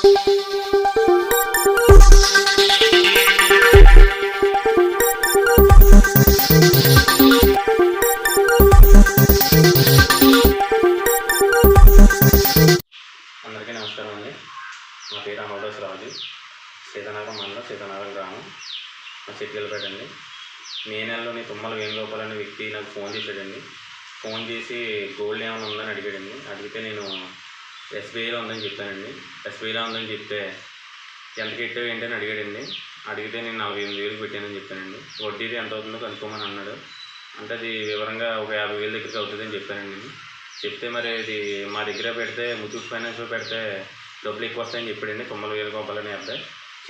అందరికీ నమస్కారం అండి. నా పేరు అమర్దాస్ రాజు సీతానగరం మండలం సీతనగరం గ్రామం. నా చెట్లపేట అండి. మే నెలలోని తుమ్మల వేణుగోపాల్ అనే వ్యక్తి నాకు ఫోన్ చేశాడండి. ఫోన్ చేసి గోల్డ్ ఏమైనా ఉందని అడిగాడండి. అడిగితే నేను ఎస్బీఐలో ఉందని చెప్పానండి. ఎస్బీఐలో ఉందని చెప్తే ఎంత కట్టావు అని అడిగాడండి. అడిగితే నేను నలభై ఎనిమిది వేలు పెట్టానని చెప్పానండి. వడ్డీది ఎంత అవుతుందో కనుక్కోమని అన్నాడు. అంటే అది వివరంగా ఒక యాభై వేల దగ్గరికి అవుతుందని చెప్పానండి. నేను చెప్తే మరి అది మా దగ్గర పెడితే ముతూట్ ఫైనాన్స్లో పెడితే డబ్బులు ఎక్కువ వస్తాయని చెప్పాడండి. తొమ్మిది వేలు రూపాయలు అబ్బాయి.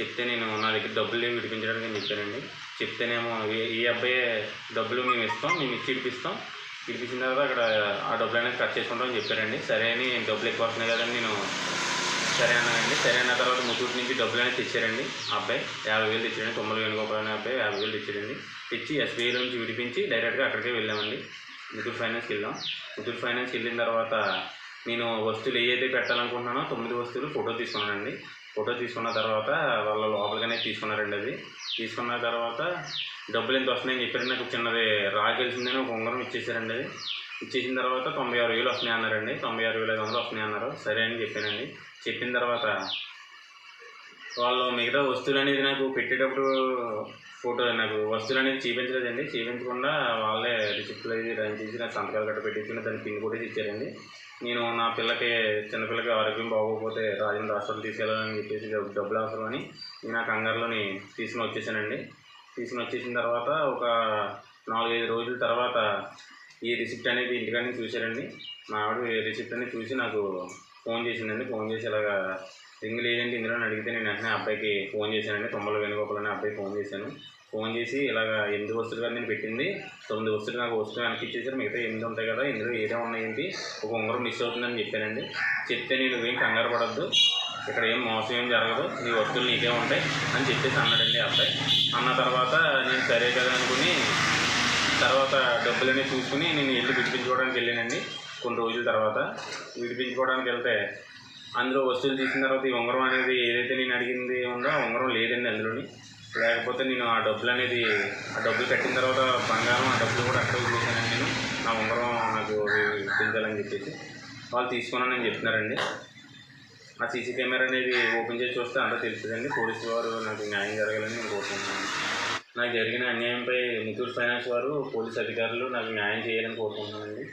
చెప్తే నేను నా దగ్గర డబ్బులు లేవు విడిపించడానికి అని చెప్పానండి. చెప్తేనేమో ఈ- ఈ అబ్బాయే డబ్బులు మేము ఇస్తాం మేము ఇచ్చి ఇడిపిస్తాం పిలిపించిన తర్వాత అక్కడ ఆ డబ్బులు అనేది కట్ చేసుకుంటామని చెప్పారండి. సరే అని డబ్బులు ఎక్కువ వస్తున్నాయి కదండి నేను సరే అన్నానండి. సరే అన్న తర్వాత ముత్తూట్ నుంచి డబ్బులు అనేది తెచ్చారండి. ఆ అబ్బాయి యాభై వేలు తెచ్చాడండి తొమ్మిది వేల అనే అబ్బాయి యాభై వేలు తెచ్చాడండి. తెచ్చి ఎస్బీఐలో నుంచి విడిపించి డైరెక్ట్గా అక్కడికే వెళ్ళామండి. ముత్తూరు ఫైనాన్స్కి వెళ్ళాం. ముత్తూరు ఫైనాన్స్కి వెళ్ళిన తర్వాత నేను వస్తువులు ఏదైతే పెట్టాలనుకుంటున్నానో తొమ్మిది వస్తువులు ఫోటో తీసుకున్నానండి ఫోటో తీసుకున్న తర్వాత వాళ్ళ లోపలిగానే తీసుకున్నారండి అది. తీసుకున్న తర్వాత డబ్బులు ఎంత వస్తున్నాయని చెప్పారండి నాకు చిన్నది రాగలిసిందని ఒక ఉంగరం ఇచ్చేసారండి అది. ఇచ్చేసిన తర్వాత తొంభై ఆరు వేలు వస్తున్నాయి అన్నారండి. తొంభై ఆరు వేల ఐదు వందలు వస్తున్నాయి అన్నారు. సరే అని చెప్పానండి. చెప్పిన తర్వాత వాళ్ళు మిగతా వస్తువులు అనేది నాకు పెట్టేటప్పుడు ఫోటో నాకు వస్తువులు అనేది చూపించలేదండి. చూపించకుండా వాళ్ళే రిసిప్ట్లు అనేది చేసి నాకు సంతకాలు గట్ట పెట్టించుకుని దాన్ని పిన్ కూడా ఇచ్చారండి. నేను నా పిల్లకి చిన్నపిల్లకి ఆరోగ్యం బాగోకపోతే రాజేంద్ర హాస్పిటల్ తీసుకెళ్ళాలని చెప్పేసి డబ్బులు డబ్బులు అని నేను ఆ కంగారులోని తీసుకుని వచ్చేసానండి. తీసుకుని వచ్చేసిన తర్వాత ఒక నాలుగైదు రోజుల తర్వాత ఈ రిసిప్ట్ అనేది ఇంటికాడ చూశారండి. మా ఆవిడ రిసిప్ట్ అనేది చూసి నాకు ఫోన్ చేసిందండి. ఫోన్ చేసి ఇలాగా రింగ్ అయితే నేను వెంటనే అబ్బాయికి ఫోన్ చేశానండి. తొమ్మల వేణుగోపాల్ అనే అబ్బాయి ఫోన్ చేశాను. ఫోన్ చేసి ఇలాగ ఎనిమిది వస్తువులు కానీ నేను పెట్టింది. తొమ్మిది వస్తువులు నాకు వస్తువు అనిపించేసారు మిగతా ఎనిమిది ఉంటాయి కదా ఇందులో ఏదో ఉన్నాయేంటి ఒక ఉంగరం మిస్ అవుతుందని చెప్పానండి. చెప్తే నేను ఏం కంగారు పడద్దు. ఇక్కడ ఏం మోసం ఏం జరగదు. నీ వస్తువులు నీకే ఉంటాయి అని చెప్పేసి అన్నాడండి అబ్బాయి. అన్న తర్వాత నేను సరే కదా అనుకుని తర్వాత డబ్బులనే చూసుకుని నేను ఇల్లు విడిపించుకోవడానికి వెళ్ళానండి. కొన్ని రోజుల తర్వాత విడిపించుకోవడానికి వెళ్తే అందులో వస్తువులు తీసిన తర్వాత ఈ ఉంగరం అనేది ఏదైతే నేను అడిగింది ఉందో ఆ ఉంగరం లేదండి అందులోని. లేకపోతే నేను ఆ డబ్బులు అనేది ఆ డబ్బులు కట్టిన తర్వాత బంగారం ఆ డబ్బులు కూడా అక్కడ వదిలేసానండి నేను. నా ఉంగరం నాకు పిలిచాలని చెప్పేసి వాళ్ళు తీసుకున్నానని చెప్తున్నారండి. ఆ సీసీ కెమెరా అనేది ఓపెన్ చేసి చూస్తే అంతా తెలుస్తుందండి. పోలీసు వారు నాకు న్యాయం జరగాలని నేను కోరుకుంటున్నాను. నాకు జరిగిన అన్యాయంపై ముత్తూట్ ఫైనాన్స్ వారు పోలీస్ అధికారులు నాకు న్యాయం చేయాలని కోరుకుంటున్నానండి.